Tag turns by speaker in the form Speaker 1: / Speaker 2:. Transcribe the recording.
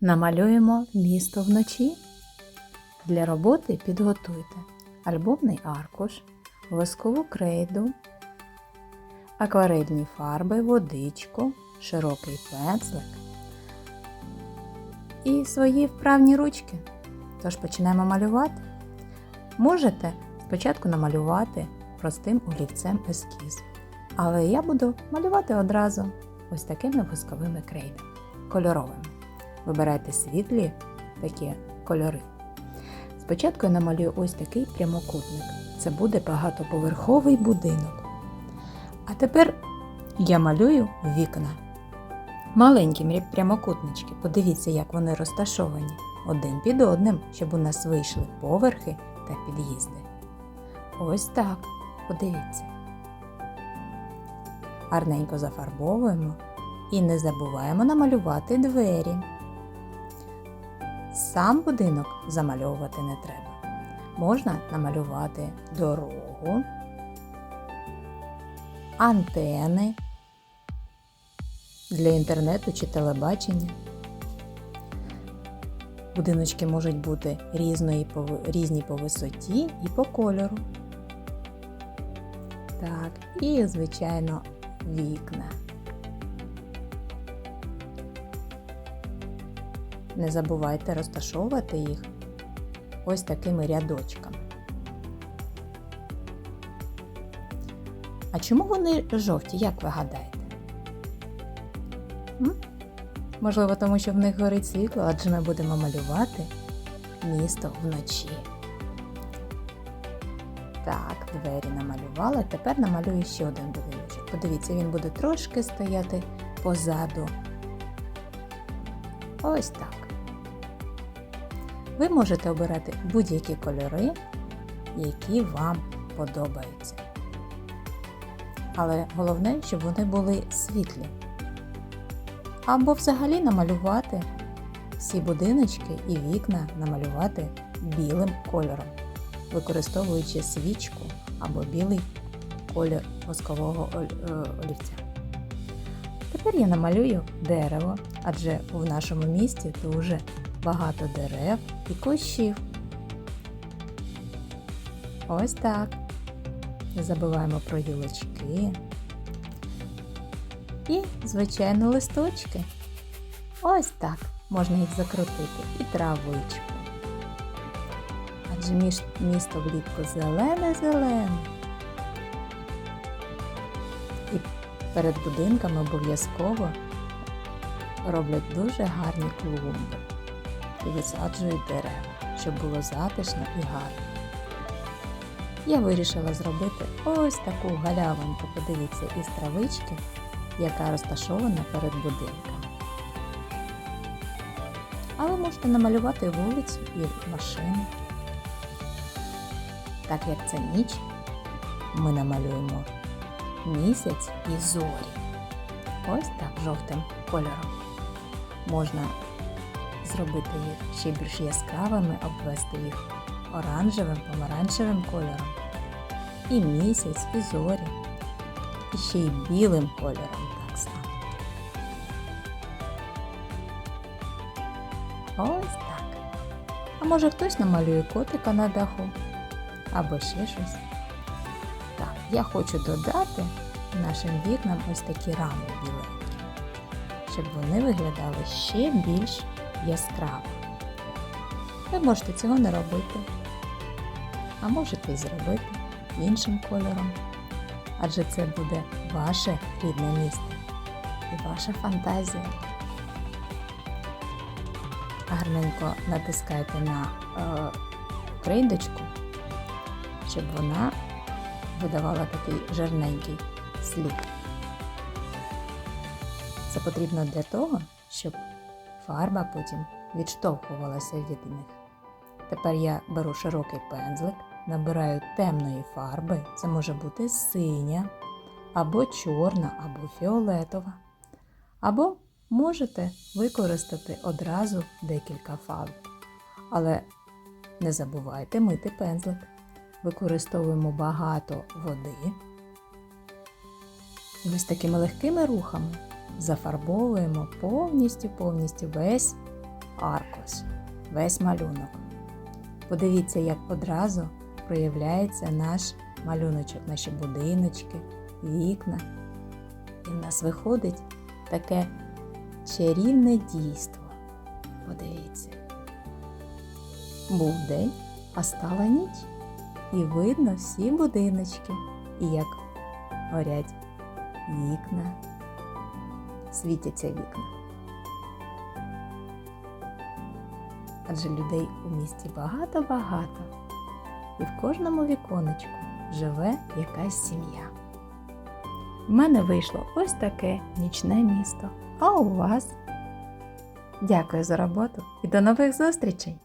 Speaker 1: Намалюємо місто вночі. Для роботи підготуйте альбомний аркуш, воскову крейду, акварельні фарби, водичку, широкий пензлик і свої вправні ручки. Тож почнемо малювати. Можете спочатку намалювати простим олівцем ескіз. Але я буду малювати одразу ось такими восковими крейдами, кольоровими. Вибирайте світлі такі кольори. Спочатку я намалюю ось такий прямокутник. Це буде багатоповерховий будинок. А тепер я малюю вікна. Маленькі прямокутнички. Подивіться, як вони розташовані один під одним, щоб у нас вийшли поверхи та під'їзди. Ось так. Подивіться. Гарненько зафарбовуємо і не забуваємо намалювати двері. Сам будинок замальовувати не треба. Можна намалювати дорогу, антени для інтернету чи телебачення. Будиночки можуть бути різної, різні по висоті і по кольору. Так, і, звичайно, вікна. Не забувайте розташовувати їх ось такими рядочками. А чому вони жовті, як ви гадаєте? М? Можливо, тому що в них горить світло, адже ми будемо малювати місто вночі. Так, двері намалювала. Тепер намалюю ще один будиночок. Подивіться, він буде трошки стояти позаду. Ось так. Ви можете обирати будь-які кольори, які вам подобаються. Але головне, щоб вони були світлі. Або взагалі намалювати всі будиночки і вікна намалювати білим кольором, використовуючи свічку або білий колір воскового е, олівця. Тепер я намалюю дерево, адже в нашому місті дуже багато дерев і кущів. Ось так. Не забуваємо про гілочки. І, звичайно, листочки. Ось так можна їх закрутити і травичку. Адже між місто влітку зелене-зелене. І перед будинками обов'язково роблять дуже гарні клумби і висаджують дерева, щоб було затишно і гарно. Я вирішила зробити ось таку галявинку, подивіться, із травички, яка розташована перед будинками. А ви можете намалювати вулицю і машини. Так як це ніч, ми намалюємо місяць і зорі. Ось так жовтим кольором. Можна зробити їх ще більш яскравими, обвести їх оранжевим, помаранчевим кольором. І місяць, і зорі. І ще й білим кольором так само. Ось так. А може хтось намалює котика на даху або ще щось. Так, я хочу додати нашим вікнам ось такі рами біленькі, щоб вони виглядали ще більш яскраво. Ви можете цього не робити, а можете і зробити іншим кольором, адже це буде ваше рідне місто і ваша фантазія. Гарненько натискайте на е, крейдочку, щоб вона видавала такий жирненький слід. Це потрібно для того, щоб фарба потім відштовхувалася від них. Тепер я беру широкий пензлик, набираю темної фарби, це може бути синя, або чорна, або фіолетова. Або можете використати одразу декілька фарб. Але не забувайте мити пензлик. Використовуємо багато води. Ось такими легкими рухами зафарбовуємо повністю повністю весь аркуш, весь малюнок. Подивіться, як одразу проявляється наш малюночок, наші будиночки, вікна. І в нас виходить таке чарівне дійство. Подивіться. Був день, а стала ніч. І видно всі будиночки, і як горять вікна, світяться вікна. Адже людей у місті багато-багато, і в кожному віконечку живе якась сім'я. В мене вийшло ось таке нічне місто. А у вас? Дякую за роботу і до нових зустрічей!